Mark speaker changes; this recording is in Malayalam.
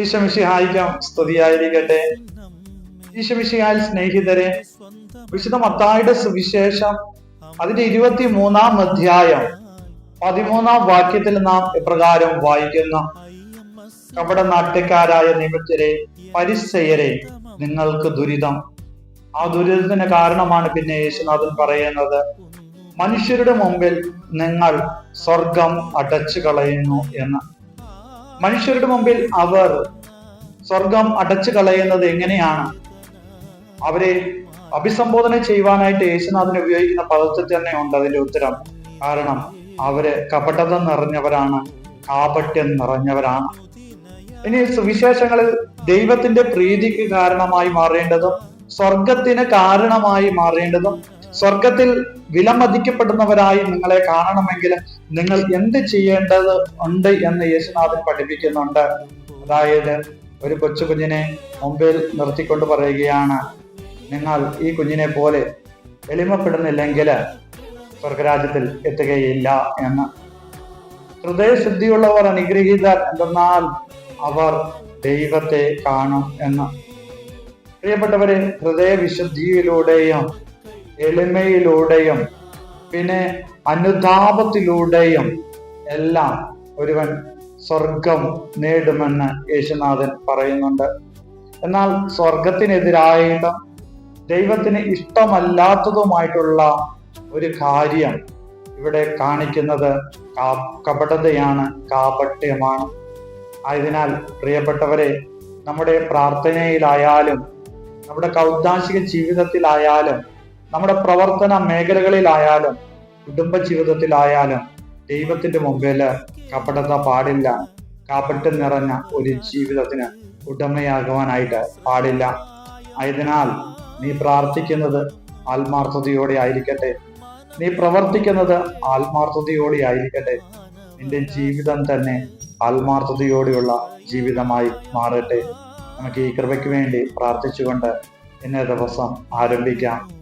Speaker 1: ഈശമിഷിഹായിക്കാം സ്തുതിയായിരിക്കട്ടെ. ഈശമിഷിഹാൽ സ്നേഹിതരെ വിശുദ്ധ മത്തായുടെ സുവിശേഷം അതിന്റെ ഇരുപത്തി മൂന്നാം അധ്യായം പതിമൂന്നാം വാക്യത്തിൽ നാം ഇപ്രകാരം വായിക്കുന്ന. കപട നാട്യക്കാരായ നിമിത്തരെ പരിസയരെ നിങ്ങൾക്ക് ദുരിതം. ആ ദുരിതത്തിന് കാരണമാണ് പിന്നെ യേശുനാഥൻ പറയുന്നത്. മനുഷ്യരുടെ മുമ്പിൽ നിങ്ങൾ സ്വർഗം അടച്ചു കളയുന്നു എന്ന്. മനുഷ്യരുടെ മുമ്പിൽ അവർ സ്വർഗം അടച്ചു കളയുന്നത് എങ്ങനെയാണ്? അവരെ അഭിസംബോധന ചെയ്യുവാനായിട്ട് യേശുനാഥൻ ഉപയോഗിക്കുന്ന പദത്തിൽ തന്നെ ഉണ്ട് അതിന്റെ ഉത്തരം. കാരണം അവർ കപടത നിറഞ്ഞവരാണ് കാപട്യം നിറഞ്ഞവരാണ്. ഇനി സുവിശേഷങ്ങളിൽ ദൈവത്തിന്റെ പ്രീതിക്ക് കാരണമായി മാറേണ്ടതും സ്വർഗത്തിന് കാരണമായി മാറേണ്ടതും സ്വർഗത്തിൽ വിലമതിക്കപ്പെടുന്നവരായി നിങ്ങളെ കാണണമെങ്കിൽ നിങ്ങൾ എന്ത് ചെയ്യേണ്ടത് ഉണ്ട് എന്ന് യേശുനാഥൻ പഠിപ്പിക്കുന്നുണ്ട്. അതായത് ഒരു കൊച്ചു കുഞ്ഞിനെ മുമ്പിൽ നിർത്തിക്കൊണ്ട് പറയുകയാണ് നിങ്ങൾ ഈ കുഞ്ഞിനെ പോലെ എളിമപ്പെടുന്നില്ലെങ്കിൽ സ്വർഗരാജ്യത്തിൽ എത്തുകയില്ല എന്ന്. ഹൃദയശുദ്ധിയുള്ളവർ അനുഗ്രഹീതർ എന്തെന്നാൽ അവർ ദൈവത്തെ കാണും എന്ന്. പ്രിയപ്പെട്ടവരെ ഹൃദയവിശുദ്ധിയിലൂടെയും എളിമയിലൂടെയും പിന്നെ അനുതാപത്തിലൂടെയും എല്ലാം ഒരുവൻ സ്വർഗം നേടുമെന്ന് യേശുനാഥൻ പറയുന്നുണ്ട്. എന്നാൽ സ്വർഗത്തിനെതിരായിട്ട് ദൈവത്തിന് ഇഷ്ടമല്ലാത്തതുമായിട്ടുള്ള ഒരു കാര്യം ഇവിടെ കാണിക്കുന്നത് കപടതയാണ് കാപട്യമാണ്. ആയതിനാൽ പ്രിയപ്പെട്ടവരെ നമ്മുടെ പ്രാർത്ഥനയിലായാലും നമ്മുടെ കൗദ്ദാശിക ജീവിതത്തിലായാലും നമ്മുടെ പ്രവർത്തന മേഖലകളിലായാലും കുടുംബ ജീവിതത്തിലായാലും ദൈവത്തിന്റെ മുമ്പിൽ കപടത പാടില്ല. കപട്ട് നിറഞ്ഞ ഒരു ജീവിതത്തിന് ഉടമയാകുവാനായിട്ട് പാടില്ല. ആയതിനാൽ നീ പ്രാർത്ഥിക്കുന്നത് ആത്മാർത്ഥതയോടെ ആയിരിക്കട്ടെ. നീ പ്രവർത്തിക്കുന്നത് ആത്മാർത്ഥതയോടെ ആയിരിക്കട്ടെ. നിന്റെ ജീവിതം തന്നെ ആത്മാർത്ഥതയോടെയുള്ള ജീവിതമായി മാറട്ടെ. നമുക്ക് ഈ കൃപയ്ക്ക് വേണ്ടി പ്രാർത്ഥിച്ചുകൊണ്ട് ഇന്നേ ദിവസം ആരംഭിക്കാം.